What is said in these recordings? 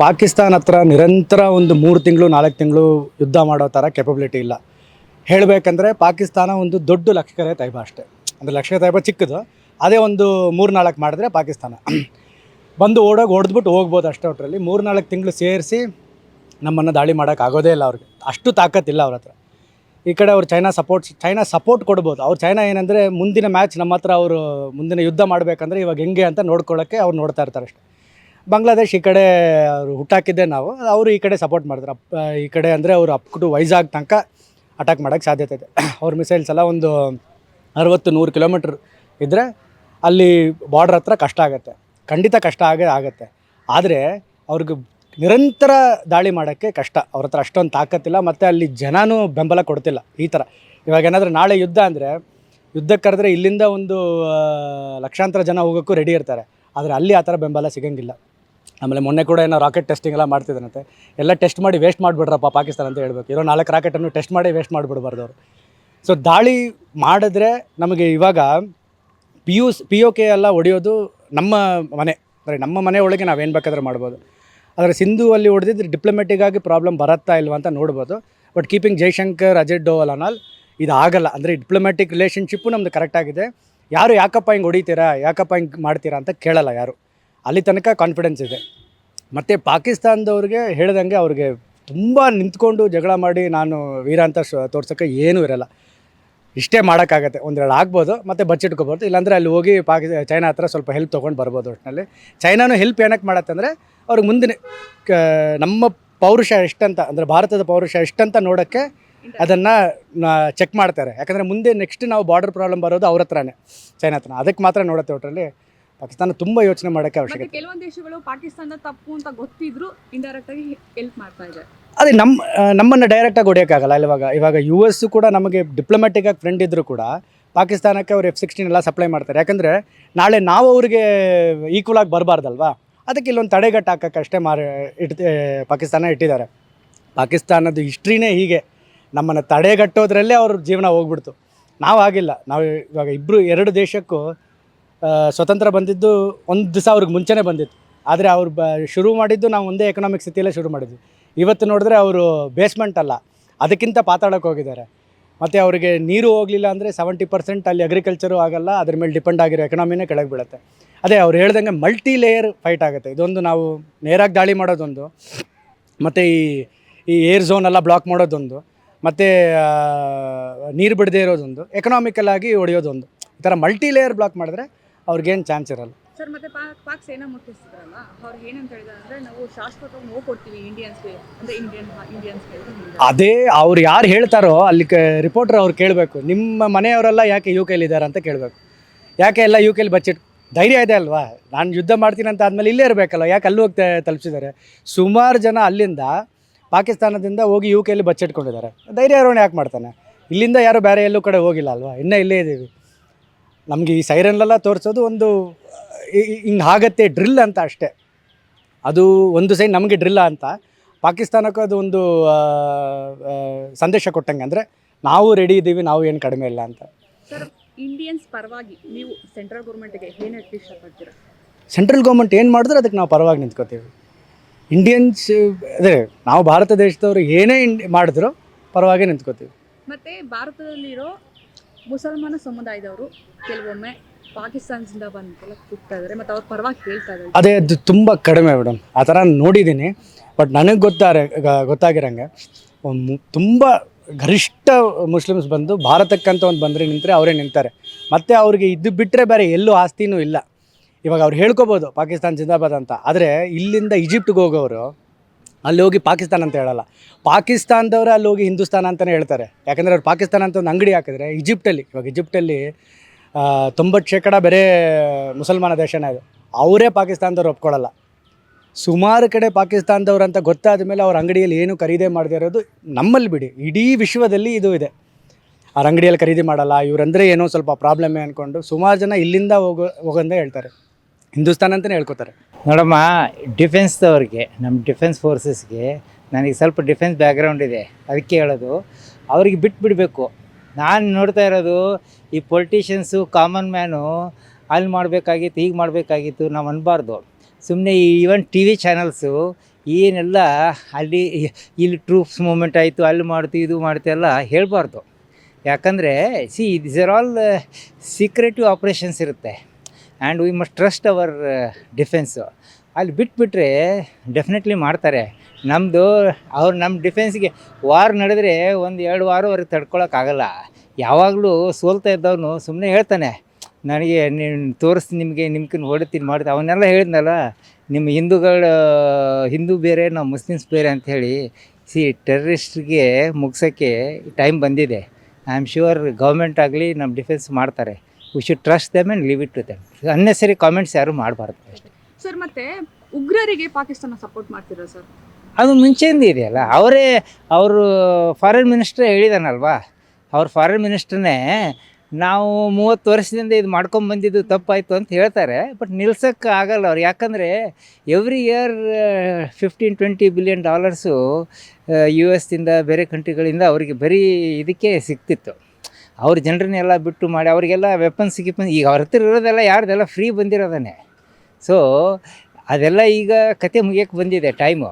ಪಾಕಿಸ್ತಾನ ಹತ್ರ ನಿರಂತರ ಒಂದು ಮೂರು ತಿಂಗಳು, ನಾಲ್ಕು ತಿಂಗಳು ಯುದ್ಧ ಮಾಡೋ ಥರ ಕೆಪಬಿಲಿಟಿ ಇಲ್ಲ. ಹೇಳಬೇಕಂದ್ರೆ ಪಾಕಿಸ್ತಾನ ಒಂದು ದೊಡ್ಡ ಲಕ್ಷಕರೆ ತೈಬ ಅಷ್ಟೇ. ಅಂದರೆ ಲಕ್ಷಕರ ತೈಬ ಚಿಕ್ಕದು. ಅದೇ ಒಂದು ಮೂರು ನಾಲ್ಕು ಮಾಡಿದ್ರೆ ಪಾಕಿಸ್ತಾನ. ಬಂದು ಓಡೋಗಿ ಹೊಡೆದ್ಬಿಟ್ಟು ಹೋಗ್ಬೋದು ಅಷ್ಟೇ ಒಟ್ಟರಲ್ಲಿ ಮೂರು ನಾಲ್ಕು ತಿಂಗಳು ಸೇರಿಸಿ ನಮ್ಮನ್ನು ದಾಳಿ ಮಾಡೋಕ್ಕಾಗೋದೇ ಇಲ್ಲ ಅವ್ರಿಗೆ. ಅಷ್ಟು ತಾಕತ್ತಿಲ್ಲ ಅವ್ರ ಹತ್ರ. ಈ ಕಡೆ ಅವ್ರು ಚೈನಾ ಸಪೋರ್ಟ್ ಚೈನಾ ಸಪೋರ್ಟ್ ಕೊಡ್ಬೋದು. ಅವ್ರು ಚೈನಾ ಏನಂದರೆ ಮುಂದಿನ ಮ್ಯಾಚ್ ನಮ್ಮ ಹತ್ರ ಅವರು ಮುಂದಿನ ಯುದ್ಧ ಮಾಡಬೇಕಂದ್ರೆ ಇವಾಗ ಹೆಂಗೆ ಅಂತ ನೋಡ್ಕೊಳ್ಳೋಕ್ಕೆ ಅವ್ರು ನೋಡ್ತಾ ಇರ್ತಾರೆ ಅಷ್ಟೇ. ಬಾಂಗ್ಲಾದೇಶ್ ಈ ಕಡೆ ಅವರು ಹುಟ್ಟಾಕಿದ್ದೆ ನಾವು. ಅವರು ಈ ಕಡೆ ಸಪೋರ್ಟ್ ಮಾಡಿದ್ರು. ಅಪ್ ಈ ಕಡೆ ಅಂದರೆ ಅವರು ಅಪ್ ಟು ವೈಜಾಗ್ ತನಕ ಅಟ್ಯಾಕ್ ಮಾಡೋಕ್ಕೆ ಸಾಧ್ಯತೆ ಇದೆ. ಅವ್ರ ಮಿಸೈಲ್ಸ್ ಎಲ್ಲ ಒಂದು ಅರವತ್ತು, ನೂರು ಕಿಲೋಮೀಟ್ರ್ ಇದ್ದರೆ ಅಲ್ಲಿ ಬಾರ್ಡ್ರ್ ಹತ್ರ ಕಷ್ಟ ಆಗುತ್ತೆ. ಖಂಡಿತ ಕಷ್ಟ ಆಗೇ, ಆಗುತ್ತೆ. ಆದರೆ ಅವ್ರಿಗೆ ನಿರಂತರ ದಾಳಿ ಮಾಡೋಕ್ಕೆ ಕಷ್ಟ. ಅವ್ರ ಹತ್ರ ಅಷ್ಟೊಂದು ತಾಕತ್ತಿಲ್ಲ ಮತ್ತು ಅಲ್ಲಿ ಜನನೂ ಬೆಂಬಲ ಕೊಡ್ತಿಲ್ಲ ಈ ಥರ ಇವಾಗ ಏನಾದರೂ ನಾಳೆ ಯುದ್ಧ ಅಂದರೆ, ಯುದ್ಧಕ್ಕೆ ಕರೆದ್ರೆ ಇಲ್ಲಿಂದ ಒಂದು ಲಕ್ಷಾಂತರ ಜನ ಹೋಗೋಕ್ಕೂ ರೆಡಿ ಇರ್ತಾರೆ. ಆದರೆ ಅಲ್ಲಿ ಆ ಥರ ಬೆಂಬಲ ಸಿಗಂಗಿಲ್ಲ. ಆಮೇಲೆ ಮೊನ್ನೆ ಕೂಡ ಏನೋ ರಾಕೆಟ್ ಟೆಸ್ಟಿಂಗ್ ಎಲ್ಲ ಮಾಡ್ತಿದ್ದಾನಂತೆ. ಎಲ್ಲ ಟೆಸ್ಟ್ ಮಾಡಿ ವೇಸ್ಟ್ ಮಾಡಿಬಿಡ್ರಪ್ಪ ಪಾಕಿಸ್ತಾನ ಅಂತ ಹೇಳ್ಬೇಕು. ಇರೋ ನಾಲ್ಕು ರಾಕೆಟನ್ನು ಟೆಸ್ಟ್ ಮಾಡಿ ವೇಸ್ಟ್ ಮಾಡಿಬಿಡ್ಬಾರ್ದು ಅವರು. ಸೊ ದಾಳಿ ಮಾಡಿದ್ರೆ ನಮಗೆ ಇವಾಗ P U P U K ಎಲ್ಲ ಹೊಡೆಯೋದು ನಮ್ಮ ಮನೆ. ಅಂದರೆ ನಮ್ಮ ಮನೆ ಒಳಗೆ ನಾವೇನು ಬೇಕಾದ್ರೆ ಮಾಡ್ಬೋದು. ಆದರೆ ಸಿಂಧು ಅಲ್ಲಿ ಹೊಡೆದಿದ್ರೆ ಡಿಪ್ಲೊಮೆಟಿಗಾಗಿ ಪ್ರಾಬ್ಲಮ್ ಬರುತ್ತಾ ಇಲ್ವಾ ಅಂತ ನೋಡ್ಬೋದು. ಬಟ್ ಕೀಪಿಂಗ್ ಜೈಶಂಕರ್ ಅಜಯ್ ಡೋವಲ್ ಅನಾಲ್ ಇದು ಆಗಲ್ಲ ಅಂದರೆ ಡಿಪ್ಲೊಮೆಟಿಕ್ ರಿಲೇಷನ್ಶಿಪ್ಪು ನಮ್ದು ಕರೆಕ್ಟಾಗಿದೆ ಯಾರು ಯಾಕಪ್ಪ ಹಿಂಗೆ ಹೊಡಿತೀರಾ, ಯಾಕಪ್ಪ ಹಿಂಗೆ ಮಾಡ್ತೀರಾ ಅಂತ ಕೇಳಲ್ಲ ಯಾರು. ಅಲ್ಲಿ ತನಕ ಕಾನ್ಫಿಡೆನ್ಸ್ ಇದೆ. ಮತ್ತು ಪಾಕಿಸ್ತಾನದವ್ರಿಗೆ ಹೇಳ್ದಂಗೆ ಅವ್ರಿಗೆ ತುಂಬ ನಿಂತ್ಕೊಂಡು ಜಗಳ ಮಾಡಿ ನಾನು ವೀರ ಅಂತ ತೋರ್ಸೋಕ್ಕೆ ಏನೂ ಇರಲ್ಲ. ಇಷ್ಟೇ ಮಾಡೋಕ್ಕಾಗತ್ತೆ. ಒಂದೆರಡು ಆಗ್ಬೋದು, ಮತ್ತು ಬಚ್ಚಿಟ್ಕೋಬೋದು ಇಲ್ಲಾಂದರೆ ಅಲ್ಲಿ ಹೋಗಿ ಪಾಕಿ ಚೈನಾ ಹತ್ರ ಸ್ವಲ್ಪ ಹೆಲ್ಪ್ ತೊಗೊಂಡು ಬರ್ಬೋದು ಒಟ್ಟಿನಲ್ಲಿ ಚೈನಾನು ಹೆಲ್ಪ್ ಏನಕ್ಕೆ ಮಾಡತ್ತಂದರೆ ಅವ್ರಿಗೆ ಮುಂದಿನ ನಮ್ಮ ಪೌರುಷ ಎಷ್ಟಂತ, ಅಂದರೆ ಭಾರತದ ಪೌರುಷ ಎಷ್ಟಂತ ನೋಡೋಕ್ಕೆ ಅದನ್ನು ಚೆಕ್ ಮಾಡ್ತಾರೆ. ಯಾಕಂದರೆ ಮುಂದೆ ನೆಕ್ಸ್ಟ್ ನಾವು ಬಾರ್ಡರ್ ಪ್ರಾಬ್ಲಮ್ ಬರೋದು ಅವ್ರ ಹತ್ರನೇ, ಚೈನಾ ಹತ್ರ ಅದಕ್ಕೆ ಮಾತ್ರ ನೋಡುತ್ತೆ ಒಟ್ಟರಲ್ಲಿ ಪಾಕಿಸ್ತಾನ ತುಂಬ ಯೋಚನೆ ಮಾಡೋಕ್ಕೆ ಮತ್ತೆ ಅವಶ್ಯಕತೆ. ಕೆಲವೊಂದು ದೇಶಗಳು ಪಾಕಿಸ್ತಾನ ತಪ್ಪು ಅಂತ ಗೊತ್ತಿದ್ರು ಇಂಡೈರೆಕ್ಟ್ ಆಗಿ ಹೆಲ್ಪ್ ಮಾಡ್ತಾ ಇದೆ. ಅದೇ ನಮ್ಮ ನಮ್ಮನ್ನು ಡೈರೆಕ್ಟಾಗಿ ಹೊಡೆಯೋಕ್ಕಾಗಲ್ಲ. ಇವಾಗ ಇವಾಗ ಯು ಎಸ್ ಕೂಡ ನಮಗೆ ಡಿಪ್ಲೊಮ್ಯಾಟಿಕ್ ಆಗಿ ಫ್ರೆಂಡ್ ಇದ್ದರೂ ಕೂಡ ಪಾಕಿಸ್ತಾನಕ್ಕೆ ಅವ್ರು ಎಫ್ ಸಿಕ್ಸ್ಟೀನ್ ಎಲ್ಲ ಸಪ್ಲೈ ಮಾಡ್ತಾರೆ. ಯಾಕಂದರೆ ನಾಳೆ ನಾವು ಅವ್ರಿಗೆ ಈಕ್ವಲ್ ಆಗಿ ಬರಬಾರ್ದಲ್ವಾ? ಅದಕ್ಕೆ ಇಲ್ಲೊಂದು ತಡೆಗಟ್ಟು ಹಾಕೋಕ್ಕೆ ಅಷ್ಟೇ ಮಾರ ಇಟ್ ಪಾಕಿಸ್ತಾನ ಇಟ್ಟಿದ್ದಾರೆ. ಪಾಕಿಸ್ತಾನದ ಹಿಸ್ಟ್ರಿನೇ ಹೀಗೆ. ನಮ್ಮನ್ನು ತಡೆಗಟ್ಟೋದ್ರಲ್ಲೇ ಅವ್ರ ಜೀವನ ಹೋಗ್ಬಿಡ್ತು. ನಾವು ಆಗಿಲ್ಲ. ನಾವು ಇವಾಗ ಇಬ್ಬರು ಎರಡು ದೇಶಕ್ಕೂ ಸ್ವತಂತ್ರ ಬಂದಿದ್ದು ಒಂದು ದಿವಸ ಅವ್ರಿಗೆ ಮುಂಚೆನೇ ಬಂದಿತ್ತು. ಆದರೆ ಅವ್ರು ಬ, ಶುರು ಮಾಡಿದ್ದು ನಾವು ಒಂದೇ ಎಕನಾಮಿಕ್ ಸ್ಥಿತಿಯಲ್ಲೇ ಶುರು ಮಾಡಿದ್ವಿ. ಇವತ್ತು ನೋಡಿದ್ರೆ ಅವರು ಬೇಸ್ಮೆಂಟ್ ಅಲ್ಲ, ಅದಕ್ಕಿಂತ ಪಾತಾಡೋಕೆ ಹೋಗಿದ್ದಾರೆ. ಮತ್ತು ಅವರಿಗೆ ನೀರು ಹೋಗಲಿಲ್ಲ ಅಂದರೆ ಸೆವೆಂಟಿ ಪರ್ಸೆಂಟ್ ಅಲ್ಲಿ ಅಗ್ರಿಕಲ್ಚರು ಆಗಲ್ಲ, ಅದ್ರ ಮೇಲೆ ಡಿಪೆಂಡ್ ಆಗಿರೋ ಎಕನಾಮಿನೇ ಕೆಳಗೆ ಬೀಳುತ್ತೆ. ಅದೇ ಅವ್ರು ಹೇಳ್ದಂಗೆ ಮಲ್ಟಿ ಲೇಯರ್ ಫೈಟ್ ಆಗುತ್ತೆ. ಇದೊಂದು ನಾವು ನೇರಾಗಿ ದಾಳಿ ಮಾಡೋದೊಂದು, ಮತ್ತು ಈ ಈ ಏರ್ ಝೋನ್ ಎಲ್ಲ ಬ್ಲಾಕ್ ಮಾಡೋದೊಂದು, ಮತ್ತು ನೀರು ಬಿಡದೇ ಇರೋದೊಂದು ಎಕನಾಮಿಕಲ್ ಆಗಿ ಹೊಡೆಯೋದೊಂದು. ಈ ಥರ ಮಲ್ಟಿ ಲೇಯರ್ ಬ್ಲಾಕ್ ಮಾಡಿದ್ರೆ ಅವ್ರಿಗೇನು ಚಾನ್ಸ್ ಇರಲ್ಲ. ಸರ್ ಮತ್ತೆ ಪಾಕ್ ಪಾಕ್ ಸೇನಾ ಮುಖ್ಯಸ್ಥರಲ್ಲ ಅವ್ರು ಏನಂತ ಹೇಳಿದ್ರೆ ಅಂದ್ರೆ ನಾವು ಶಾಶ್ವತವಾಗಿ ನೋವು ಕೊಡ್ತೀವಿ ಇಂಡಿಯನ್ಸ್ ಅಂದ್ರೆ ಇಂಡಿಯನ್ ಇಂಡಿಯನ್ಸ್ಗೆ ಅದೇ ಅವ್ರು ಯಾರು ಹೇಳ್ತಾರೋ ಅಲ್ಲಿ ಕ ರಿಪೋರ್ಟರ್ ಅವ್ರು ಕೇಳಬೇಕು. ನಿಮ್ಮ ಮನೆಯವರೆಲ್ಲ ಯಾಕೆ ಯು ಕೆಲಿದ್ದಾರೆ ಅಂತ ಕೇಳಬೇಕು. ಯಾಕೆ ಎಲ್ಲ ಯು ಕೆಲಿ ಬಚ್ಚಿಟ್ ಧೈರ್ಯ ಇದೆ ಅಲ್ವಾ? ನಾನು ಯುದ್ಧ ಮಾಡ್ತೀನಿ ಅಂತ ಆದಮೇಲೆ ಇಲ್ಲೇ ಇರಬೇಕಲ್ಲ ಯಾಕೆ ಅಲ್ಲಿ ಹೋಗಿ ತಲುಪಿಸಿದ್ದಾರೆ? ಸುಮಾರು ಜನ ಅಲ್ಲಿಂದ ಪಾಕಿಸ್ತಾನದಿಂದ ಹೋಗಿ ಯು ಕೆಲಿ ಬಚ್ಚಿಟ್ಕೊಂಡಿದ್ದಾರೆ. ಧೈರ್ಯ ಇರೋಣ ಯಾಕೆ ಮಾಡ್ತಾನೆ? ಇಲ್ಲಿಂದ ಯಾರು ಬೇರೆ ಎಲ್ಲೂ ಕಡೆ ಹೋಗಿಲ್ಲ ಅಲ್ವಾ? ಇನ್ನೂ ಇಲ್ಲೇ ಇದ್ದೀವಿ ನಮಗೆ ಈ ಸೈರನ್ಲೆಲ್ಲ ತೋರಿಸೋದು ಒಂದು ಹಿಂಗೆ ಆಗತ್ತೆ ಡ್ರಿಲ್ ಅಂತ ಅಷ್ಟೇ. ಅದು ಒಂದು ಸೈಡ್ ನಮಗೆ ಡ್ರಿಲ್ಲ ಅಂತ. ಪಾಕಿಸ್ತಾನಕ್ಕೂ ಅದು ಒಂದು ಸಂದೇಶ ಕೊಟ್ಟಂಗೆ ಅಂದರೆ ನಾವು ರೆಡಿ ಇದ್ದೀವಿ ನಾವು ಏನು ಕಡಿಮೆ ಇಲ್ಲ ಅಂತ. ಇಂಡಿಯನ್ಸ್ ಪರವಾಗಿ ನೀವು ಸೆಂಟ್ರಲ್ ಗೌರ್ಮೆಂಟ್ಗೆ ಏನು ಇಷ್ಟಪಡ್ತೀರಾ ಸೆಂಟ್ರಲ್ ಗೌರ್ಮೆಂಟ್ ಏನು ಮಾಡಿದ್ರೆ ಅದಕ್ಕೆ ನಾವು ಪರವಾಗಿ ನಿಂತ್ಕೋತೀವಿ. ಇಂಡಿಯನ್ಸ್ ಅದೇ ನಾವು ಭಾರತ ದೇಶದವರು ಏನೇ ಇಂಡ್ ಮಾಡಿದ್ರು ಪರವಾಗಿ ನಿಂತ್ಕೋತೀವಿ. ಮತ್ತು ಭಾರತದಲ್ಲಿರೋ ಮುಸಲ್ಮಾನ ಸಮುದಾಯದವರು ಕೆಲವೊಮ್ಮೆ ಪಾಕಿಸ್ತಾನದಿಂದ ಬಂದೆಲ್ಲ ಕೂಗ್ತಾ ಮತ್ತೆ ಅವ್ರ ಪರವಾಗಿ ಹೇಳ್ತಾ ಇದ್ದಾರೆ ಅದೇ ಅದು ತುಂಬ ಕಡಿಮೆ ಮೇಡಮ್. ಆ ಥರ ನೋಡಿದ್ದೀನಿ. ಬಟ್ ನನಗೆ ಗೊತ್ತಾರೆ ಗೊತ್ತಾಗಿರಂಗೆ ತುಂಬ ಗರಿಷ್ಠ ಮುಸ್ಲಿಮ್ಸ್ ಬಂದು ಭಾರತಕ್ಕಂತ ಒಂದು ಬಂದರೆ ನಿಂತರೆ ಅವರೇ ನಿಂತಾರೆ. ಮತ್ತು ಅವ್ರಿಗೆ ಇದು ಬಿಟ್ಟರೆ ಬೇರೆ ಎಲ್ಲೂ ಆಸ್ತಿನೂ ಇಲ್ಲ. ಇವಾಗ ಅವ್ರು ಹೇಳ್ಕೊಬೋದು ಪಾಕಿಸ್ತಾನ ಜಿಂದಾಬಾದ್ ಅಂತ. ಆದರೆ ಇಲ್ಲಿಂದ ಈಜಿಪ್ಟ್ಗೆ ಹೋಗೋರು ಅಲ್ಲಿ ಹೋಗಿ ಪಾಕಿಸ್ತಾನ ಅಂತ ಹೇಳಲ್ಲ. ಪಾಕಿಸ್ತಾನದವ್ರು ಅಲ್ಲಿ ಹೋಗಿ ಹಿಂದೂಸ್ತಾನ ಅಂತಲೇ ಹೇಳ್ತಾರೆ. ಯಾಕಂದರೆ ಅವ್ರು ಪಾಕಿಸ್ತಾನ ಅಂತ ಒಂದು ಅಂಗಡಿ ಹಾಕಿದ್ರೆ ಈಜಿಪ್ಟಲ್ಲಿ, ಇವಾಗ ಈಜಿಪ್ಟಲ್ಲಿ ತೊಂಬತ್ತು ಶೇಕಡ ಬೇರೆ ಮುಸಲ್ಮಾನ ದೇಶನೇ ಅದು ಅವರೇ ಪಾಕಿಸ್ತಾನದವ್ರು ಒಪ್ಕೊಳ್ಳಲ್ಲ ಸುಮಾರು ಕಡೆ ಪಾಕಿಸ್ತಾನದವ್ರು ಅಂತ ಗೊತ್ತಾದ ಮೇಲೆ ಅವ್ರ ಅಂಗಡಿಯಲ್ಲಿ ಏನು ಖರೀದಿ ಮಾಡದೇ ಇರೋದು ನಮ್ಮಲ್ಲಿ ಬಿಡಿ. ಇಡೀ ವಿಶ್ವದಲ್ಲಿ ಇದು ಇದೆ. ಅವ್ರ ಅಂಗಡಿಯಲ್ಲಿ ಖರೀದಿ ಮಾಡಲ್ಲ, ಇವರಂದರೆ ಏನೋ ಸ್ವಲ್ಪ ಪ್ರಾಬ್ಲಮ್ಮೇ ಅಂದ್ಕೊಂಡು ಸುಮಾರು ಜನ ಇಲ್ಲಿಂದ ಹೋಗೋ ಹೋಗಂದೇ ಹೇಳ್ತಾರೆ. ಹಿಂದೂಸ್ತಾನ ಅಂತಲೇ ಹೇಳ್ಕೊತಾರೆ. ನೋಡಮ್ಮ ಡಿಫೆನ್ಸ್ದವ್ರಿಗೆ ನಮ್ಮ ಡಿಫೆನ್ಸ್ ಫೋರ್ಸಸ್ಗೆ ನನಗೆ ಸ್ವಲ್ಪ ಡಿಫೆನ್ಸ್ ಬ್ಯಾಕ್ಗ್ರೌಂಡ್ ಇದೆ. ಅದಕ್ಕೆ ಹೇಳೋದು, ಅವ್ರಿಗೆ ಬಿಟ್ಬಿಡಬೇಕು ನಾನು ನೋಡ್ತಾ ಇರೋದು, ಈ ಪೊಲಿಟಿಷಿಯನ್ಸು ಕಾಮನ್ ಮ್ಯಾನು ಅಲ್ಲಿ ಮಾಡಬೇಕಾಗಿತ್ತು, ಹೀಗೆ ಮಾಡಬೇಕಾಗಿತ್ತು, ನಾವು ಅನ್ನಬಾರ್ದು ಸುಮ್ಮನೆ ಈವನ್ ಟಿ ವಿ ಚಾನಲ್ಸು ಏನೆಲ್ಲ ಅಲ್ಲಿ, ಇಲ್ಲಿ ಟ್ರೂಪ್ಸ್ ಮೂಮೆಂಟ್ ಆಯಿತು, ಅಲ್ಲಿ ಮಾಡ್ತು ಇದು ಮಾಡ್ತು ಎಲ್ಲ ಹೇಳಬಾರ್ದು. ಯಾಕಂದರೆ see this are all secretive operations ಇರುತ್ತೆ. And we must trust our defence ಅಲ್ಲಿ ಬಿಟ್ಬಿಟ್ರೆ ಡೆಫಿನೆಟ್ಲಿ ಮಾಡ್ತಾರೆ. ನಮ್ಮದು ಅವ್ರು ನಮ್ಮ ಡಿಫೆನ್ಸ್ಗೆ ವಾರ್ ನಡೆದರೆ ಒಂದು ಎರಡು ವಾರವರೆಗೆ ತಡ್ಕೊಳಕ್ಕಾಗಲ್ಲ ಯಾವಾಗಲೂ ಸೋಲ್ತಾ ಇದ್ದವನು ಸುಮ್ಮನೆ ಹೇಳ್ತಾನೆ, ನನಗೆ ನೀನು ತೋರಿಸ್ತೀನಿ ನಿಮಗೆ, ನಿಮ್ಕಿನ ಹೊಡಿತೀನಿ ಮಾಡಿದೆ ಅವನ್ನೆಲ್ಲ ಹೇಳಿದ್ನಲ್ಲ, ನಿಮ್ಮ ಹಿಂದೂಗಳು, ಹಿಂದೂ ಬೇರೆ, ನಾವು ಮುಸ್ಲಿಮ್ಸ್ ಬೇರೆ ಅಂಥೇಳಿ ಸಿ ಟೆರ್ರಿಸ್ಟ್ಗೆ ಮುಗ್ಸೋಕ್ಕೆ ಟೈಮ್ ಬಂದಿದೆ. ಐ ಆಮ್ ಶ್ಯೂರ್ ಗೌರ್ಮೆಂಟ್ ಆಗಲಿ ನಮ್ಮ ಡಿಫೆನ್ಸ್ ಮಾಡ್ತಾರೆ. We should trust them and leave it to them unnecessary comments ಯಾರು ಮಾಡಬಾರ್ದು ಅಷ್ಟೇ. ಸರ್ ಮತ್ತೆ ಉಗ್ರರಿಗೆ ಪಾಕಿಸ್ತಾನ ಸಪೋರ್ಟ್ ಮಾಡ್ತೀರಾ ಸರ್? ಅದು ಮುಂಚೆಯಿಂದ ಇದೆಯಲ್ಲ ಅವರೇ ಅವರು ಫಾರಿನ್ ಮಿನಿಸ್ಟ್ರೇ ಹೇಳಿದಾನಲ್ವಾ? ಅವ್ರ ಫಾರಿನ್ ಮಿನಿಸ್ಟ್ರನ್ನೇ ನಾವು ಮೂವತ್ತು ವರ್ಷದಿಂದ ಇದು ಮಾಡ್ಕೊಂಡು ಬಂದಿದ್ದು ತಪ್ಪಾಯಿತು ಅಂತ ಹೇಳ್ತಾರೆ ಬಟ್ ನಿಲ್ಸೋಕ್ಕೆ ಆಗಲ್ಲ ಅವ್ರು. ಯಾಕಂದರೆ every year fifteen twenty billion dollars U ಎಸ್ದಿಂದ ಬೇರೆ ಕಂಟ್ರಿಗಳಿಂದ ಅವರಿಗೆ ಬರೀ ಇದಕ್ಕೆ ಸಿಗ್ತಿತ್ತು ಅವ್ರ ಜನರನ್ನೆಲ್ಲ ಬಿಟ್ಟು ಮಾಡಿ ಅವರಿಗೆಲ್ಲ ವೆಪನ್ಸ್ ಗಿಪನ್ಸ್ ಈಗ ಅವ್ರ ಹತ್ರ ಇರೋದೆಲ್ಲ ಯಾರ್ದೆಲ್ಲ ಫ್ರೀ ಬಂದಿರೋದನ್ನೇ ಸೊ ಅದೆಲ್ಲ ಈಗ ಕತೆ ಮುಗಿಯೋಕ್ಕೆ ಬಂದಿದೆ ಟೈಮು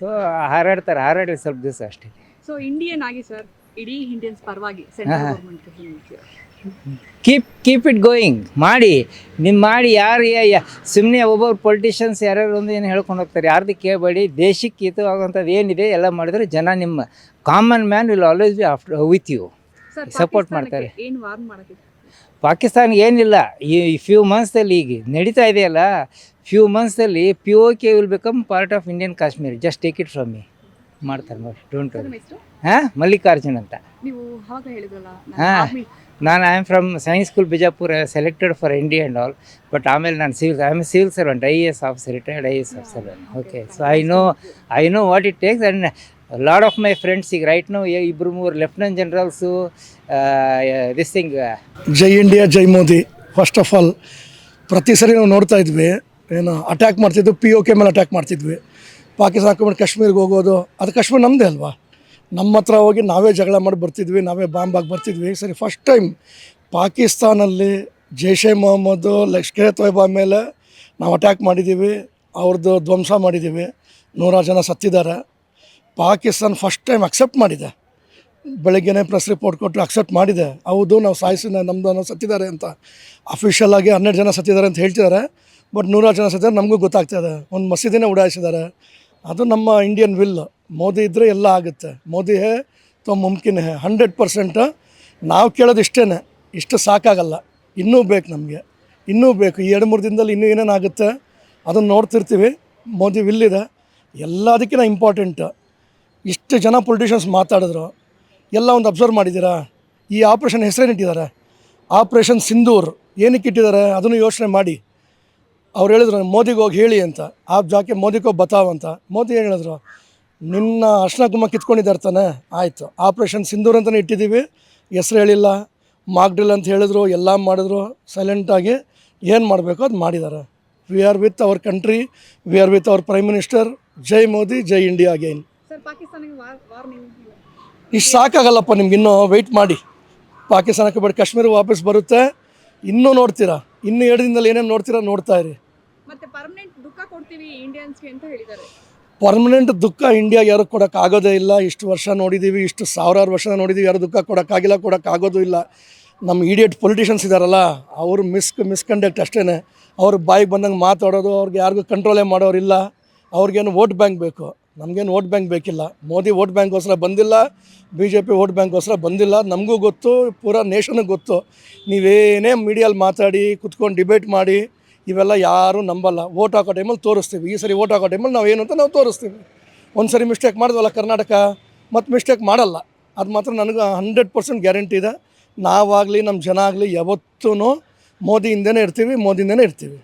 ಸೊ ಹಾರಾಡ್ತಾರೆ ಹಾರಾಡಿದ ಸ್ವಲ್ಪ ದಿವಸ ಅಷ್ಟೇ. ಸೊ ಇಂಡಿಯನ್ ಆಗಿ ಸರ್ ಇಡೀ ಇಂಡಿಯನ್ಸ್ ಪರವಾಗಿ ಕೀಪ್ ಕೀಪ್ ಇಟ್ ಗೋಯಿಂಗ್ ಮಾಡಿ. ನಿಮ್ಮ ಮಾಡಿ ಯಾರು ಸುಮ್ಮನೆ ಒಬ್ಬೊಬ್ರು ಪೊಲಿಟಿಷಿಯನ್ಸ್ ಯಾರ್ಯಾರು ಒಂದು ಏನು ಹೇಳ್ಕೊಂಡು ಹೋಗ್ತಾರೆ ಯಾರ್ದು ಕೇಳಬೇಡಿ. ದೇಶಕ್ಕೆ ಹಿತವಾಗುವಂಥದ್ದು ಏನಿದೆ ಎಲ್ಲ ಮಾಡಿದ್ರೆ ಜನ ನಿಮ್ಮ common man will always be after with you Support ಮಾಡ್ತಾರೆ. ಏನು ವಾರ್ನ್ ಮಾಡಕ್ಕೆ ಪಾಕಿಸ್ತಾನ ಏನಿಲ್ಲ ಈ ಫ್ಯೂ ಮಂತ್ಸಲ್ಲಿ ಈಗ ನಡೀತಾ ಇದೆಯಲ್ಲ few ಮಂತ್ಸಲ್ಲಿ P O K will become part of Indian Kashmir just take it from me ಮಾಡ್ತಾರೆ ನೋಡಿ ಡೋಂಟ್ ಹಾಂ ಮಲ್ಲಿಕಾರ್ಜುನ್ ಅಂತ. ನೀವು ಅವಾಗ ಹೇಳಿದ್ರಲ್ಲ ಹಾ. ನಾನು I am from science school Bijapur selected for India and all but ಆಮೇಲೆ ನಾನು civil I am civil servant I A S officer retired I A S officer okay so I know I know what it takes and lot of my friends ಈಗ right no ಇಬ್ಬರು ಮೂರು lieutenant generals this thing ಜೈ India, ಜೈ Modi. First of all ಪ್ರತಿ ಸರಿ ನಾವು ನೋಡ್ತಾ ಇದ್ವಿ, ಏನು ಅಟ್ಯಾಕ್ ಮಾಡ್ತಿದ್ವಿ ಪಿ ಓ ಕೆ ಮೇಲೆ ಅಟ್ಯಾಕ್ ಮಾಡ್ತಿದ್ವಿ. ಪಾಕಿಸ್ತಾನ ಹಾಕೊಂಡ್ಬಿಟ್ಟು ಕಾಶ್ಮೀರಿಗೆ ಹೋಗೋದು, ಅದು ಕಾಶ್ಮೀರ ನಮ್ಮದೇ ಅಲ್ವಾ? ನಮ್ಮ ಹತ್ರ ಹೋಗಿ ನಾವೇ ಜಗಳ ಮಾಡಿ ಬರ್ತಿದ್ವಿ, ನಾವೇ ಬಾಂಬ್ ಆಗಿ ಬರ್ತಿದ್ವಿ. ಸರಿ ಫಸ್ಟ್ ಟೈಮ್ ಪಾಕಿಸ್ತಾನಲ್ಲಿ ಜೈಷೆ ಮೊಹಮ್ಮದ್, ಲಷ್ಕರ್ ತೊಯ್ಬಾ ಮೇಲೆ ನಾವು ಅಟ್ಯಾಕ್ ಮಾಡಿದ್ದೀವಿ ಅವ್ರದ್ದು ಧ್ವಂಸ ಮಾಡಿದ್ದೀವಿ. ನೂರಾರು ಜನ ಸತ್ತಿದ್ದಾರೆ. ಪಾಕಿಸ್ತಾನ ಫಸ್ಟ್ ಟೈಮ್ ಅಕ್ಸೆಪ್ಟ್ ಮಾಡಿದೆ. ಬೆಳಗ್ಗೆನೇ ಪ್ರೆಸ್ ರಿಪೋರ್ಟ್ ಕೊಟ್ಟು ಅಕ್ಸೆಪ್ಟ್ ಮಾಡಿದೆ. ಹೌದು, ನಾವು ಸಾಯಿಸಿ ನಮ್ಮದು ನಾವು ಸತ್ತಿದ್ದಾರೆ ಅಂತ. ಅಫಿಷಿಯಲ್ ಆಗಿ ಹನ್ನೆರಡು ಜನ ಸತ್ತಿದ್ದಾರೆ ಅಂತ ಹೇಳ್ತಿದ್ದಾರೆ. ಬಟ್ ನೂರಾರು ಜನ ಸತ್ತಿದ್ದಾರೆ, ನಮಗೂ ಗೊತ್ತಾಗ್ತದೆ ಒಂದು ಮಸೀದಿನೇ ಉಡಾಯಿಸಿದ್ದಾರೆ. ಅದು ನಮ್ಮ ಇಂಡಿಯನ್ ವಿಲ್ ಮೋದಿ ಇದ್ದರೆ ಎಲ್ಲ ಆಗುತ್ತೆ. ಮೋದಿ ಹೇ, ತೋ ಮುಮ್ಕಿನ್ ಹೇ. ಹಂಡ್ರೆಡ್ ಪರ್ಸೆಂಟ್ ನಾವು ಕೇಳೋದು ಇಷ್ಟೇ ಇಷ್ಟು ಸಾಕಾಗಲ್ಲ. ಇನ್ನೂ ಬೇಕು ನಮಗೆ. ಇನ್ನೂ ಬೇಕು. ಈ ಎರಡು ಮೂರು ದಿನದಲ್ಲಿ ಇನ್ನೂ ಏನೇನಾಗುತ್ತೆ ಅದನ್ನು ನೋಡ್ತಿರ್ತೀವಿ. ಮೋದಿ ವಿಲ್ ಇದೆ. ಎಲ್ಲದಕ್ಕಿಂತ ಇಂಪಾರ್ಟೆಂಟ್ ಇಷ್ಟು ಜನ ಪೊಲಿಟಿಷಿಯನ್ಸ್ ಮಾತಾಡಿದ್ರು, ಎಲ್ಲ ಒಂದು ಅಬ್ಸರ್ವ್ ಮಾಡಿದ್ದೀರಾ? ಈ ಆಪ್ರೇಷನ್ ಹೆಸರೇನಿಟ್ಟಿದ್ದಾರೆ ಆಪ್ರೇಷನ್ ಸಿಂಧೂರ್, ಏನಕ್ಕೆ ಇಟ್ಟಿದ್ದಾರೆ? ಅದನ್ನು ಯೋಚನೆ ಮಾಡಿ. ಅವ್ರು ಹೇಳಿದ್ರು, ಮೋದಿಗೆ ಹೋಗಿ ಹೇಳಿ ಅಂತ. ಆ ಜಾಕೆ ಮೋದಿಗೋ ಬತಾವ್ ಅಂತ. ಮೋದಿ ಏನು ಹೇಳಿದ್ರು? ನಿನ್ನ ಅರ್ಶನ ಕುಮ್ಮ ಕಿತ್ಕೊಂಡಿದ್ದಾರೆ ತಾನೆ? ಆಯಿತು. ಆಪ್ರೇಷನ್ ಸಿಂಧೂರ್ ಅಂತಲೇ ಇಟ್ಟಿದ್ದೀವಿ. ಹೆಸ್ರು ಹೇಳಿಲ್ಲ. ಮಾಗ್ಡಿಲ್ ಅಂತ ಹೇಳಿದ್ರು, ಎಲ್ಲ ಮಾಡಿದ್ರು. ಸೈಲೆಂಟಾಗಿ ಏನು ಮಾಡಬೇಕು ಅದು ಮಾಡಿದ್ದಾರೆ. We are with our country we are with our prime minister ಜೈ ಮೋದಿ, ಜೈ ಇಂಡಿಯಾ ಅಗೈನ್ ಇಷ್ಟು ಸಾಕಾಗಲ್ಲಪ್ಪ ನಿಮ್ಗೆ ಇನ್ನೂ ವೆಯ್ಟ್ ಮಾಡಿ. ಪಾಕಿಸ್ತಾನಕ್ಕೆ ಬೇಡ ಕಾಶ್ಮೀರ ವಾಪಸ್ ಬರುತ್ತೆ. ಇನ್ನೂ ನೋಡ್ತೀರಾ? ಇನ್ನೂ ಎರಡು ದಿನದಲ್ಲಿ ಏನೇನು ನೋಡ್ತೀರಾ ನೋಡ್ತಾ ಇರಿ. ಮತ್ತೆ ಪರ್ಮನೆಂಟ್ ದುಃಖ ಇಂಡಿಯಾ ಯಾರು ಕೊಡೋಕ್ಕಾಗೋದೇ ಇಲ್ಲ. ಇಷ್ಟು ವರ್ಷ ನೋಡಿದ್ದೀವಿ ಇಷ್ಟು ಸಾವಿರಾರು ವರ್ಷ ನೋಡಿದ್ದೀವಿ ಯಾರು ದುಃಖ ಕೊಡೋಕ್ಕಾಗಿಲ್ಲ ಕೊಡೋಕ್ಕಾಗೋದು ಇಲ್ಲ. ನಮ್ಮ ಇಡಿಯಟ್ ಪೊಲಿಟಿಷಿಯನ್ಸ್ ಇದ್ದಾರಲ್ಲ ಅವರು ಮಿಸ್ ಮಿಸ್ಕಂಡಕ್ಟ್ ಅಷ್ಟೇ ಅವ್ರ ಬಾಯಿಗೆ ಬಂದಂಗೆ ಮಾತಾಡೋದು ಅವ್ರಿಗೆ ಯಾರಿಗೂ ಕಂಟ್ರೋಲೇ ಮಾಡೋರಿಲ್ಲ. ಅವ್ರಿಗೇನು ವೋಟ್ ಬ್ಯಾಂಕ್ ಬೇಕು? ನಮಗೇನು ವೋಟ್ ಬ್ಯಾಂಕ್ ಬೇಕಿಲ್ಲ. ಮೋದಿ ವೋಟ್ ಬ್ಯಾಂಕ್ಗೋಸ್ಕರ ಬಂದಿಲ್ಲ ಬಿ ಜೆ ಪಿ ವೋಟ್ ಬ್ಯಾಂಕ್ಗೋಸ್ಕರ ಬಂದಿಲ್ಲ. ನಮಗೂ ಗೊತ್ತು, ಪೂರಾ ನೇಷನ್ಗೆ ಗೊತ್ತು. ನೀವೇನೇ ಮೀಡಿಯಲ್ಲಿ ಮಾತಾಡಿ, ಕುತ್ಕೊಂಡು ಡಿಬೇಟ್ ಮಾಡಿ, ಇವೆಲ್ಲ ಯಾರೂ ನಂಬಲ್ಲ. ವೋಟ್ ಹಾಕೋ ಟೈಮಲ್ಲಿ ತೋರಿಸ್ತೀವಿ. ಈ ಸರಿ ವೋಟ್ ಹಾಕೋ ಟೈಮಲ್ಲಿ ನಾವು ಏನು ಅಂತ ನಾವು ತೋರಿಸ್ತೀವಿ. ಒಂದು ಸರಿ ಮಿಸ್ಟೇಕ್ ಮಾಡಿದ್ವಲ್ಲ ಕರ್ನಾಟಕ, ಮತ್ತು ಮಿಸ್ಟೇಕ್ ಮಾಡಲ್ಲ. ಅದು ಮಾತ್ರ ನನಗೆ ಹಂಡ್ರೆಡ್ ಪರ್ಸೆಂಟ್ ಗ್ಯಾರಂಟಿ ಇದೆ. ನಾವಾಗಲಿ ನಮ್ಮ ಜನ ಆಗಲಿ ಯಾವತ್ತೂ ಮೋದಿಯಿಂದನೇ ಇರ್ತೀವಿ ಮೋದಿಯಿಂದನೇ ಇರ್ತೀವಿ.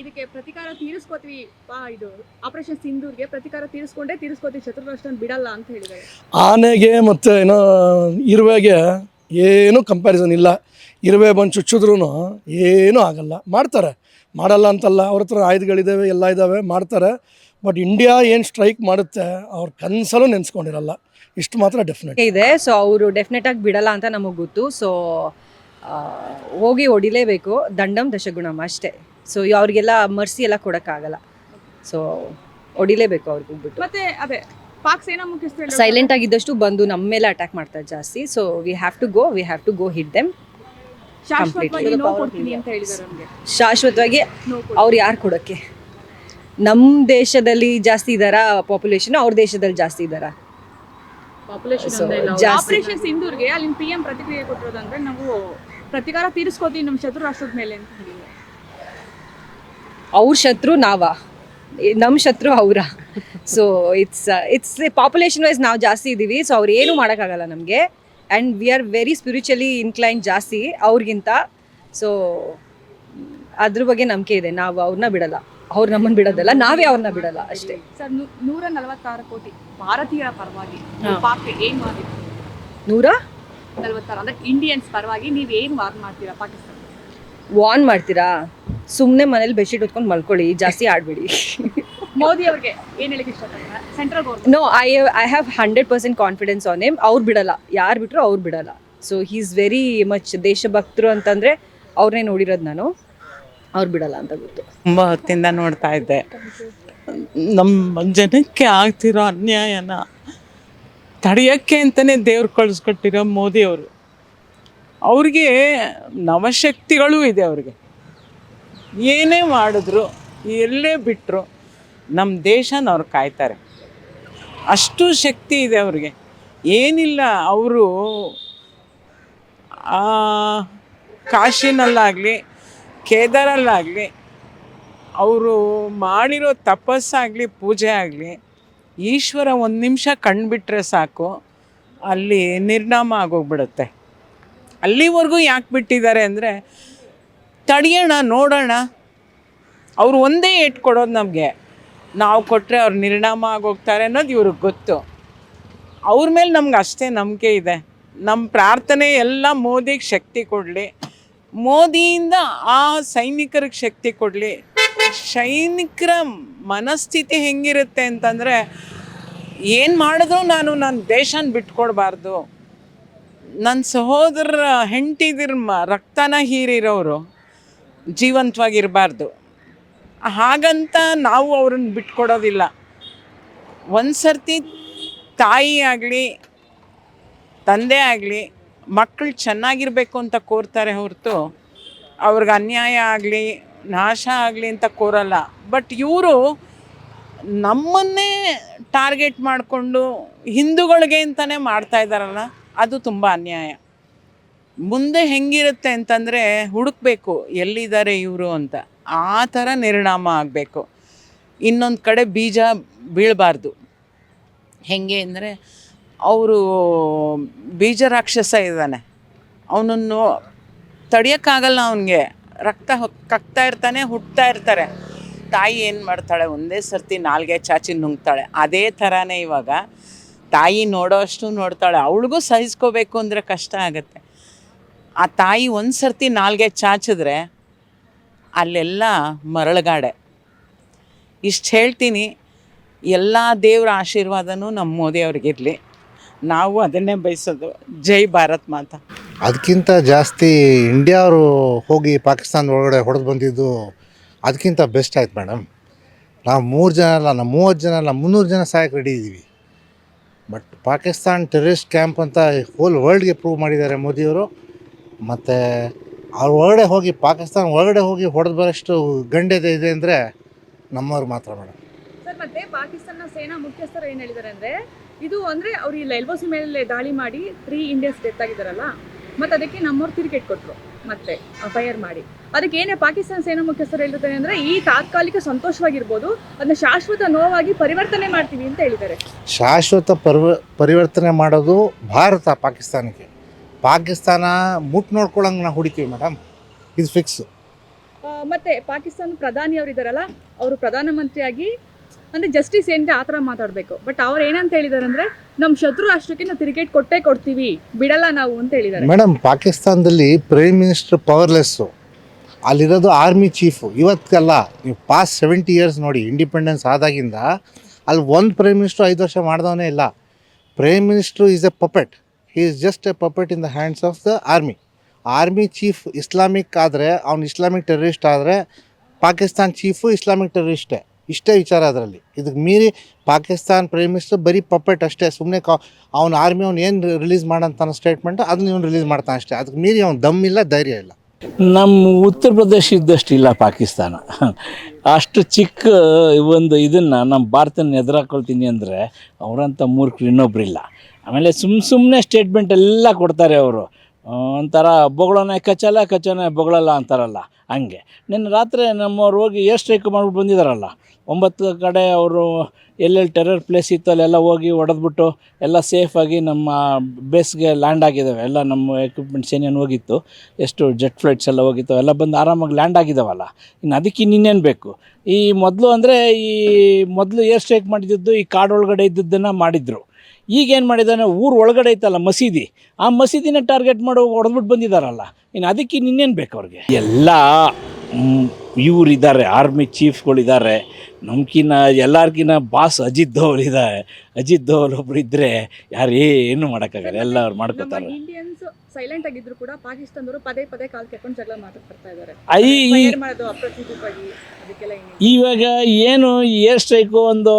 ಇದಕ್ಕೆ ಪ್ರತಿಕಾರ ತೀರಿಸ್ಕೋತೀವಿ. ಬಾ ಇದು ಆಪರೇಷನ್ ಸಿಂಧೂರ್ಗೆ ಪ್ರತಿಕಾರ ತೀರಿಸ್ಕೊಂಡೇ ತೀರಿಸ್ಕೋತೀವಿ ಶತ್ರುರಾಷ್ಟ್ರನ ಬಿಡಲ್ಲ ಅಂತ ಹೇಳಿದ್ದಾರೆ. ಆನೆಗೆ ಮತ್ತು ಏನೋ ಇರುವೆಗೆ ಏನೂ ಕಂಪ್ಯಾರಿಸನ್ ಇಲ್ಲ. ಇರುವೆ ಬಂದು ಚುಚ್ಚಿದ್ರೂ ಏನೂ ಆಗಲ್ಲ. ಮಾಡ್ತಾರೆ. ಮಾಡಲ್ಲ ಅಂತಲ್ಲ ಅವ್ರ ಹತ್ರ ಆಯುಧಗಳಿದ್ದಾವೆ ಎಲ್ಲ ಇದ್ದಾವೆ ಮಾಡ್ತಾರೆ. ಬಟ್ ಇಂಡಿಯಾ ಏನು ಸ್ಟ್ರೈಕ್ ಮಾಡುತ್ತೆ ಅವ್ರ ಕನಸಲ್ಲೂ ನೆನೆಸ್ಕೊಂಡಿರಲ್ಲ. ಇಷ್ಟು ಮಾತ್ರ ಡೆಫಿನೆಟ್ ಇದೆ. ಸೊ ಅವರು ಡೆಫಿನೆಟ್ ಆಗಿ ಬಿಡಲ್ಲ ಅಂತ ನಮಗೆ ಗೊತ್ತು. ಸೊ ಹೋಗಿ ಹೊಡಿಲೇಬೇಕು. ದಂಡಂ ದಶಗುಣಂ ಅಷ್ಟೇ. ಸೊ ಅವ್ರಿಗೆಲ್ಲ ಮರ್ಸಿ ಎಲ್ಲ ಕೊಡೋಕ್ಕಾಗಲ್ಲ. ಸೊ ಹೊಡಿಲೇಬೇಕು ಅವ್ರಿಗೆ ಹೋಗ್ಬಿಟ್ಟು ಮತ್ತೆ ಅದೇ ಪಾಕ್ ಸೇನಾ ಮುಖ್ಯಸ್ಥರು ಸೈಲೆಂಟ್ ಆಗಿದ್ದಷ್ಟು ಬಂದು ನಮ್ಮ ಮೇಲೆ ಅಟ್ಯಾಕ್ ಮಾಡ್ತಾರೆ ಜಾಸ್ತಿ. So we have to go we have to go hit them ಶಾಶ್ವತವಾಗಿ ನೋ ಕೊಡ್ತೀನಿ ಅಂತ ಹೇಳಿದ್ದಾರೆ ನಮಗೆ ಶಾಶ್ವತವಾಗಿ ನೋ ಅವ್ರು ಯಾರು ಕೊಡೋಕ್ಕೆ? ನಮ್ಮ ದೇಶದಲ್ಲಿ ಜಾಸ್ತಿ ಇದ್ದಾರಾ ಪಾಪ್ಯುಲೇಷನ್ ಅವ್ರ ದೇಶದಲ್ಲಿ ಜಾಸ್ತಿ ಇದ್ದಾರಾ ಆಪರೇಷನ್ ಸಿಂಧೂರ್ಗೆ ಅಲ್ಲಿ ಪಿ ಎಂ ಪ್ರತಿಕ್ರಿಯೆ ಕೊಟ್ಟಿರೋದಂದ್ರೆ ನಾವು ಪ್ರತಿಕಾರ ತೀರಿಸ್ಕೋತೀವಿ ನಮ್ಮ ಶತ್ರು ರಾಷ್ಟ್ರದ ಮೇಲೆ ಅಂತ ಅವ್ರ ಶತ್ರು ನಾವ. ನಮ್ಮ ಶತ್ರು ಅವರ. So it's it's population wise ನಾವು ಜಾಸ್ತಿ ಇದ್ದೀವಿ ಸೊ ಅವ್ರು ಏನು ಮಾಡೋಕ್ಕಾಗಲ್ಲ ನಮಗೆ. And we are very spiritually incline ಜಾಸ್ತಿ ಅವ್ರಿಗಿಂತ. ಸೊ ಅದ್ರ ಬಗ್ಗೆ ನಂಬಿಕೆ ಇದೆ. ನಾವು ಅವ್ರನ್ನ ಬಿಡಲ್ಲ. ಅವ್ರು ನಮ್ಮನ್ನು ಬಿಡೋದಲ್ಲ. ನಾವೇ ಅವ್ರನ್ನ ಬಿಡಲ್ಲ ಅಷ್ಟೇ. ಸರ್ ನೂರ ನಲವತ್ತಾರು ಕೋಟಿ ಭಾರತೀಯರ ಪರವಾಗಿ ಪಾಪ ಏನು ಏನ್ ಮಾಡಿ ನೂರ? ನಲವತ್ತಾರು. ಅಂದ್ರೆ ಇಂಡಿಯನ್ಸ್ ಪರವಾಗಿ ನೀವು ಏನು ವಾರ್ ಮಾಡ್ತೀರಾ ಪಾಕಿಸ್ತಾನ? ವಾನ್ ಮಾಡ್ತೀರಾ? ಸುಮ್ಮನೆ ಮನೇಲಿ ಬೆಡ್ಶೀಟ್ ಹೊತ್ಕೊಂಡು ಮಲ್ಕೊಳ್ಳಿ ಜಾಸ್ತಿ ಆಡಬೇಡಿ. ಮೋದಿ ಅವ್ರಿಗೆ ಏನು ಇಷ್ಟಪಡ್ತಾರೆ? Central no I I have hundred percent confidence on name ಅವ್ರು ಬಿಡಲ್ಲ. ಯಾರು ಬಿಟ್ಟರು ಅವ್ರು ಬಿಡಲ್ಲ. So he is very much ದೇಶಭಕ್ತರು ಅಂತಂದರೆ ಅವ್ರನ್ನೇ ನೋಡಿರೋದು ನಾನು. ಅವ್ರು ಬಿಡಲ್ಲ ಅಂತ ಗೊತ್ತು. ತುಂಬ ಹೊತ್ತಿಂದ ನೋಡ್ತಾ ಇದ್ದೆ. ನಮ್ಮ ಜನಕ್ಕೆ ಆಗ್ತಿರೋ ಅನ್ಯಾಯನ ತಡೆಯೋಕ್ಕೆ ಅಂತಲೇ ದೇವ್ರು ಕಳಿಸ್ಕೊಟ್ಟಿರೋ ಮೋದಿಯವರು ಅವ್ರಿಗೆ ನವಶಕ್ತಿಗಳು ಇದೆ ಅವ್ರಿಗೆ. ಏನೇ ಮಾಡಿದ್ರು, ಎಲ್ಲೇ ಬಿಟ್ಟರು ನಮ್ಮ ದೇಶನ ಅವ್ರು ಕಾಯ್ತಾರೆ. ಅಷ್ಟು ಶಕ್ತಿ ಇದೆ ಅವ್ರಿಗೆ. ಏನಿಲ್ಲ, ಅವರು ಕಾಶಿನಲ್ಲಾಗಲಿ, ಕೇದಾರಲ್ಲಾಗಲಿ, ಅವರು ಮಾಡಿರೋ ತಪಸ್ಸಾಗಲಿ, ಪೂಜೆ ಆಗಲಿ, ಈಶ್ವರ ಒಂದು ನಿಮಿಷ ಕಣ್ಬಿಟ್ರೆ ಸಾಕು, ಅಲ್ಲಿ ನಿರ್ನಾಮ ಆಗೋಗ್ಬಿಡುತ್ತೆ. ಅಲ್ಲಿವರೆಗೂ ಯಾಕೆ ಬಿಟ್ಟಿದ್ದಾರೆ ಅಂದರೆ, ತಡೆಯೋಣ, ನೋಡೋಣ. ಅವರು ಒಂದೇ ಏಟ್ ಕೊಡೋದು ನಮಗೆ. ನಾವು ಕೊಟ್ಟರೆ ಅವ್ರು ನಿರ್ಣಾಮ ಆಗೋಗ್ತಾರೆ ಅನ್ನೋದು ಇವ್ರಿಗೆ ಗೊತ್ತು. ಅವ್ರ ಮೇಲೆ ನಮ್ಗೆ ಅಷ್ಟೇ ನಂಬಿಕೆ ಇದೆ. ನಮ್ಮ ಪ್ರಾರ್ಥನೆ ಎಲ್ಲ ಮೋದಿಗೆ ಶಕ್ತಿ ಕೊಡಲಿ. ಮೋದಿಯಿಂದ ಆ ಸೈನಿಕರಿಗೆ ಶಕ್ತಿ ಕೊಡಲಿ. ಸೈನಿಕರ ಮನಸ್ಥಿತಿ ಹೆಂಗಿರುತ್ತೆ ಅಂತಂದರೆ, ಏನು ಮಾಡಿದ್ರು ನಾನು ನನ್ನ ದೇಶನ ಬಿಟ್ಕೊಡ್ಬಾರ್ದು. ನನ್ನ ಸಹೋದರ ಹೆಂಡತಿದಿರ ಮ, ರಕ್ತನ ಹೀರಿರೋರು ಜೀವಂತವಾಗಿರಬಾರ್ದು. ಹಾಗಂತ ನಾವು ಅವ್ರನ್ನ ಬಿಟ್ಕೊಡೋದಿಲ್ಲ. ಒಂದು ಸರ್ತಿ ತಾಯಿ ಆಗಲಿ, ತಂದೆ ಆಗಲಿ ಮಕ್ಕಳು ಚೆನ್ನಾಗಿರಬೇಕು ಅಂತ ಕೋರ್ತಾರೆ ಹೊರತು ಅವ್ರಿಗೆ ಅನ್ಯಾಯ ಆಗಲಿ, ನಾಶ ಆಗಲಿ ಅಂತ ಕೋರಲ್ಲ. ಬಟ್ ಇವರು ನಮ್ಮನ್ನೇ ಟಾರ್ಗೆಟ್ ಮಾಡಿಕೊಂಡು ಹಿಂದೂಗಳಿಗೆ ಅಂತಲೇ ಮಾಡ್ತಾ ಇದ್ದಾರಲ್ಲ. ಅದು ತುಂಬ ಅನ್ಯಾಯ. ಮುಂದೆ ಹೆಂಗಿರುತ್ತೆ ಅಂತಂದರೆ ಹುಡುಕ್ಬೇಕು, ಎಲ್ಲಿದ್ದಾರೆ ಇವರು ಅಂತ. ಆ ಥರ ನಿರ್ಣಾಮ ಆಗಬೇಕು. ಇನ್ನೊಂದು ಕಡೆ ಬೀಜ ಬೀಳಬಾರ್ದು. ಹೆಂಗೆ ಅಂದರೆ ಅವರು ಬೀಜ ರಾಕ್ಷಸ ಇದ್ದಾನೆ. ಅವನನ್ನು ತಡಿಯೋಕ್ಕಾಗಲ್ಲ ಅವನಿಗೆ. ರಕ್ತ ಕಕ್ತಾ ಇರ್ತಾನೆ, ಹುಟ್ತಾ ಇರ್ತಾರೆ. ತಾಯಿ ಏನು ಮಾಡ್ತಾಳೆ? ಒಂದೇ ಸರ್ತಿ ನಾಲ್ಗೆ ಚಾಚಿ ನುಂಗ್ತಾಳೆ. ಅದೇ ಥರನೇ ಇವಾಗ ತಾಯಿ ನೋಡೋ ಅಷ್ಟು ನೋಡ್ತಾಳೆ, ಅವಳಿಗೂ ಸಹಿಸ್ಕೋಬೇಕು ಅಂದರೆ ಕಷ್ಟ ಆಗುತ್ತೆ. ಆ ತಾಯಿ ಒಂದು ಸರ್ತಿ ನಾಲ್ಗೆ ಚಾಚಿದ್ರೆ ಅಲ್ಲೆಲ್ಲ ಮರಳುಗಾಡೆ. ಇಷ್ಟು ಹೇಳ್ತೀನಿ, ಎಲ್ಲ ದೇವರ ಆಶೀರ್ವಾದನೂ ನಮ್ಮ ಮೋದಿ ಮೋದಿಯವ್ರಿಗಿರಲಿ ನಾವು ಅದನ್ನೇ ಬಯಸೋದು, ಜೈ ಭಾರತ್ ಮಾತಾ. ಅದಕ್ಕಿಂತ ಜಾಸ್ತಿ ಇಂಡಿಯಾ ಅವರು ಹೋಗಿ ಪಾಕಿಸ್ತಾನ ಒಳಗಡೆ ಹೊಡೆದು ಬಂದಿದ್ದು ಅದಕ್ಕಿಂತ ಬೆಸ್ಟ್ ಆಯ್ತು ಮೇಡಮ್ ನಾವು ಮೂರು ಜನ ಅಲ್ಲ, ನಾವು ಮೂವತ್ತು ಜನ ಅಲ್ಲ, ಮುನ್ನೂರು ಜನ ಸಹಾಯಕ್ಕೆ ರೆಡಿ ಇದ್ದೀವಿ ಬಟ್ ಪಾಕಿಸ್ತಾನ್ ಟೆರರಿಸ್ಟ್ ಕ್ಯಾಂಪ್ ಅಂತ ಹೋಲ್ ವರ್ಲ್ಡ್ಗೆ ಪ್ರೂವ್ ಮಾಡಿದ್ದಾರೆ ಮೋದಿಯವರು. ಮತ್ತು ಅವ್ರ ಒಳಗಡೆ ಹೋಗಿ ಪಾಕಿಸ್ತಾನ ಒಳಗಡೆ ಹೋಗಿ ಹೊಡೆದು ಬರೋಷ್ಟು ಗಂಡೆದೆ ಇದೆ ಅಂದರೆ ನಮ್ಮವ್ರು ಮಾತ್ರ ಮೇಡಮ್ ಸರ್, ಮತ್ತೆ ಪಾಕಿಸ್ತಾನ ಸೇನಾ ಮುಖ್ಯಸ್ಥರು ಏನು ಹೇಳಿದ್ದಾರೆ ಅಂದ್ರೆ, ಇದು ಅಂದ್ರೆ ಅವ್ರು ಇಲ್ಲಿ ಎಲ್ಬೋಸಿ ಮೇಲೆ ದಾಳಿ ಮಾಡಿ ತ್ರೀ ಇಂಡಿಯನ್ಸ್ ಡೆತ್ ಆಗಿದಾರಲ್ಲ ಮತ್ತೆ ಅದಕ್ಕೆ ನಮ್ಮವ್ರು ತಿರುಗೇಟ್ ಕೊಟ್ರು ಮತ್ತೆ ಫೈರ್ ಮಾಡಿ. ಅದಕ್ಕೆ ಏನೇ ಪಾಕಿಸ್ತಾನ ಸೇನಾ ಮುಖ್ಯಸ್ಥರು ಹೇಳಿರ್ತಾರೆ ಅಂದ್ರೆ ಈ ತಾತ್ಕಾಲಿಕ ಸಂತೋಷವಾಗಿರ್ಬೋದು ಅದನ್ನ ಶಾಶ್ವತ ನೋವಾಗಿ ಪರಿವರ್ತನೆ ಮಾಡ್ತೀವಿ ಅಂತ ಹೇಳಿದ್ದಾರೆ. ಶಾಶ್ವತ ಪರಿವ ಪರಿವರ್ತನೆ ಮಾಡೋದು ಭಾರತ ಪಾಕಿಸ್ತಾನಕ್ಕೆ. ಪಾಕಿಸ್ತಾನ ಮುಟ್ ನೋಡ್ಕೊಳಂಗೆ ನಾವು ಹುಡಿತೀವಿ ಮೇಡಮ್ ಇದು ಫಿಕ್ಸ್ ಮತ್ತೆ ಪಾಕಿಸ್ತಾನ ಪ್ರಧಾನಿ ಅವರು ಇದಾರಲ್ಲ ಅವರು ಪ್ರಧಾನಮಂತ್ರಿಯಾಗಿ ಅಂದ್ರೆ ಜಸ್ಟಿಸ್ ಏನಿದೆ ಆ ಥರ ಮಾತಾಡಬೇಕು. ಬಟ್ ಅವ್ರು ಏನಂತ ಹೇಳಿದಾರೆ ಅಂದ್ರೆ ನಮ್ಮ ಶತ್ರು ರಾಷ್ಟ್ರಕ್ಕೆ ನಾವು ತಿರುಗೇಟ್ ಕೊಟ್ಟೇ ಕೊಡ್ತೀವಿ, ಬಿಡಲ್ಲ ನಾವು ಅಂತ ಹೇಳಿದ್ದಾರೆ ಮೇಡಮ್ ಪಾಕಿಸ್ತಾನದಲ್ಲಿ ಪ್ರೈಮ್ ಮಿನಿಸ್ಟರ್ ಪವರ್ಲೆಸ್ಸು ಅಲ್ಲಿರೋದು ಆರ್ಮಿ ಚೀಫು ಇವತ್ತಲ್ಲ ನೀವು ಪಾಸ್ಟ್ ಸೆವೆಂಟಿ ಇಯರ್ಸ್ ನೋಡಿ ಇಂಡಿಪೆಂಡೆನ್ಸ್ ಆದಾಗಿಂದ, ಅಲ್ಲಿ ಒಂದು ಪ್ರೈಮ್ ಮಿನಿಸ್ಟ್ರು ಐದು ವರ್ಷ ಮಾಡಿದವನೇ ಇಲ್ಲ. Prime minister is a puppet he is just a puppet in the hands of the army army chief Islamic ಆದರೆ, ಅವ್ನು ಇಸ್ಲಾಮಿಕ್ ಟೆರರಿಸ್ಟ್ ಆದರೆ, ಪಾಕಿಸ್ತಾನ್ ಚೀಫು ಇಸ್ಲಾಮಿಕ್ ಟೆರರಿಸ್ಟೇ ಇಷ್ಟೇ ವಿಚಾರ ಅದರಲ್ಲಿ. ಇದಕ್ಕೆ ಮೀರಿ ಪಾಕಿಸ್ತಾನ್ ಪ್ರೈಮ್ ಮಿನಿಸ್ಟರ್ ಬರೀ ಪಪ್ಪೆಟ್ ಅಷ್ಟೇ ಸುಮ್ಮನೆ ಕಾ ಅವ್ನ ಆರ್ಮಿ ಅವ್ನು ಏನು ರಿಲೀಸ್ ಮಾಡಂತಾನ ಸ್ಟೇಟ್ಮೆಂಟ್ ಅದನ್ನ ಇವನು ರಿಲೀಸ್ ಮಾಡ್ತಾನೆ ಅಷ್ಟೇ. ಅದಕ್ಕೆ ಮೀರಿ ಅವ್ನು ದಮ್ ಇಲ್ಲ, ಧೈರ್ಯ ಇಲ್ಲ. ನಮ್ಮ ಉತ್ತರ ಪ್ರದೇಶ ಇದ್ದಷ್ಟು ಇಲ್ಲ ಪಾಕಿಸ್ತಾನ. ಅಷ್ಟು ಚಿಕ್ಕ ಒಂದು ಇದನ್ನು ನಮ್ಮ ಭಾರತನ ಎದುರಾಕೊಳ್ತೀನಿ ಅಂದರೆ ಅವರಂಥ ಮೂರ್ಖರು ಇನ್ನೊಬ್ರಿಲ್ಲ. ಆಮೇಲೆ ಸುಮ್ಮ ಸುಮ್ಮನೆ ಸ್ಟೇಟ್ಮೆಂಟ್ ಎಲ್ಲ ಕೊಡ್ತಾರೆ ಅವರು. ಒಂಥರ ಬೊಗಳೋನೆ ಕಚ್ಚಲ್ಲ ಕಚ್ಚೋನೆ ಬೊಗಳಲ್ಲ ಅಂತಾರಲ್ಲ, ಹಂಗೆ. ನಿನ್ನೆ ರಾತ್ರಿ ನಮ್ಮವ್ರು ಹೋಗಿ ಏರ್ ಸ್ಟ್ರೈಕ್ ಮಾಡ್ಬಿಟ್ಟು ಬಂದಿದ್ದಾರಲ್ಲ ಒಂಬತ್ತು ಕಡೆ ಅವರು ಎಲ್ಲೆಲ್ಲಿ ಟೆರರ್ ಪ್ಲೇಸ್ ಇತ್ತು ಅಲ್ಲೆಲ್ಲ ಹೋಗಿ ಹೊಡೆದ್ಬಿಟ್ಟು ಎಲ್ಲ ಸೇಫಾಗಿ ನಮ್ಮ ಬೇಸ್ಗೆ ಲ್ಯಾಂಡ್ ಆಗಿದ್ದಾವೆ ಎಲ್ಲ ನಮ್ಮ ಎಕ್ವಿಪ್ಮೆಂಟ್ಸ್ ಏನೇನು ಹೋಗಿತ್ತು, ಎಷ್ಟು ಜೆಟ್ ಫ್ಲೈಟ್ಸ್ ಎಲ್ಲ ಹೋಗಿತ್ತು, ಎಲ್ಲ ಬಂದು ಆರಾಮಾಗಿ ಲ್ಯಾಂಡ್ ಆಗಿದ್ದಾವಲ್ಲ ಇನ್ನು ಅದಕ್ಕೆ ಇನ್ನೇನು ಬೇಕು? ಈ ಮೊದಲು ಅಂದರೆ ಈ ಮೊದಲು ಏರ್ ಸ್ಟ್ರೈಕ್ ಮಾಡಿದ್ದು ಈ ಕಾಡೊಳಗಡೆ ಇದ್ದದ್ದನ್ನು ಮಾಡಿದರು. ಈಗ ಏನು ಮಾಡಿದ್ದಾನೆ ಊರು ಒಳಗಡೆ ಐತಲ್ಲ ಮಸೀದಿ. ಆ ಮಸೀದಿನ ಟಾರ್ಗೆಟ್ ಮಾಡೋ ಹೊಡೆದ್ಬಿಟ್ಟು ಬಂದಿದ್ದಾರಲ್ಲ ಇನ್ನು ಅದಕ್ಕೆ ಇನ್ನೇನು ಬೇಕು ಅವ್ರಿಗೆ? ಎಲ್ಲ ಇವರಿದ್ದಾರೆ ಇದ್ದಾರೆ ಆರ್ಮಿ ಚೀಫ್ಗಳಿದ್ದಾರೆ. ನಮ್ಕಿನ್ನ ಎಲ್ಲರಿಗಿನ್ನ ಬಾಸ್ ಅಜಿತ್ ದೋವಲ್ ಇದ್ದಾರೆ. ಅಜಿತ್ ದೋವಲ್ ಒಬ್ರು ಇದ್ದರೆ ಯಾರು ಏನು ಮಾಡೋಕ್ಕಾಗಲ್ಲ ಎಲ್ಲ ಅವ್ರು ಮಾಡ್ಕೋತಾರೆ. ಇಂಡಿಯನ್ಸ್ ಸೈಲೆಂಟ್ ಆಗಿದ್ರು ಕೂಡ ಪಾಕಿಸ್ತಾನದವರು ಪದೇ ಪದೇ ಕಾಲ್ ಕೆಕೊಂಡು ಜಗಳ ಮಾತಾಡ್ತಾ ಇದ್ದಾರೆ. ಇವಾಗ ಏನು ಏರ್ ಸ್ಟ್ರೈಕು ಒಂದು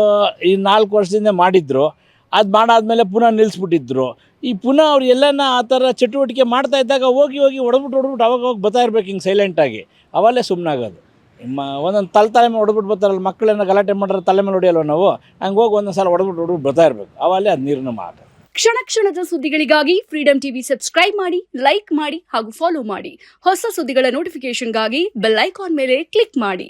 ಈ ನಾಲ್ಕು ವರ್ಷದಿಂದ ಮಾಡಿದ್ರು. ಅದು ಮಾಡಾದ್ಮೇಲೆ ಪುನಃ ನಿಲ್ಲಿಸ್ಬಿಟ್ಟಿದ್ರು ಈ ಪುನಃ ಅವ್ರು ಎಲ್ಲನ ಆ ಥರ ಚಟುವಟಿಕೆ ಮಾಡ್ತಾ ಇದ್ದಾಗ ಹೋಗಿ ಹೋಗಿ ಹೊಡೆದ್ಬಿಟ್ಟು ಹೊಡೆದ್ಬಿಟ್ಟು ಅವಾಗ ಹೋಗಿ ಬರ್ತಾ ಇರ್ಬೇಕು ಹಿಂಗೆ ಸೈಲೆಂಟಾಗಿ ಅವಲ್ಲೇ ಸುಮ್ಮನಾಗೋದು ಮ ಒಂದೊಂದು ತಲೆ ತಲೆ ಮೇಲೆ ಹೊಡೆದ್ಬಿಟ್ಟು ಬರ್ತಾರಲ್ಲ, ಮಕ್ಕಳನ್ನ ಗಲಾಟೆ ಮಾಡಿದ್ರೆ ತಲೆ ಮೇಲೆ ಹೊಡೆಯಲ್ವ ನಾವು? ಹಂಗೆ ಹೋಗಿ ಒಂದೊಂದು ಸಲ ಹೊಡೆದ್ಬಿಟ್ಟು ಹೊಡೆದ್ಬಿಟ್ಟು ಬರ್ತಾ ಇರ್ಬೇಕು. ಅವಲ್ಲೇ ಅದು ನೀರಿನ ಮಾತು. ಕ್ಷಣ ಕ್ಷಣದ ಸುದ್ದಿಗಳಿಗಾಗಿ ಫ್ರೀಡಂ ಟಿವಿ ಸಬ್ಸ್ಕ್ರೈಬ್ ಮಾಡಿ ಲೈಕ್ ಮಾಡಿ ಹಾಗೂ ಫಾಲೋ ಮಾಡಿ. ಹೊಸ ಸುದ್ದಿಗಳ ನೋಟಿಫಿಕೇಶನ್ಗಾಗಿ ಬೆಲ್ ಐಕಾನ್ ಮೇಲೆ ಕ್ಲಿಕ್ ಮಾಡಿ.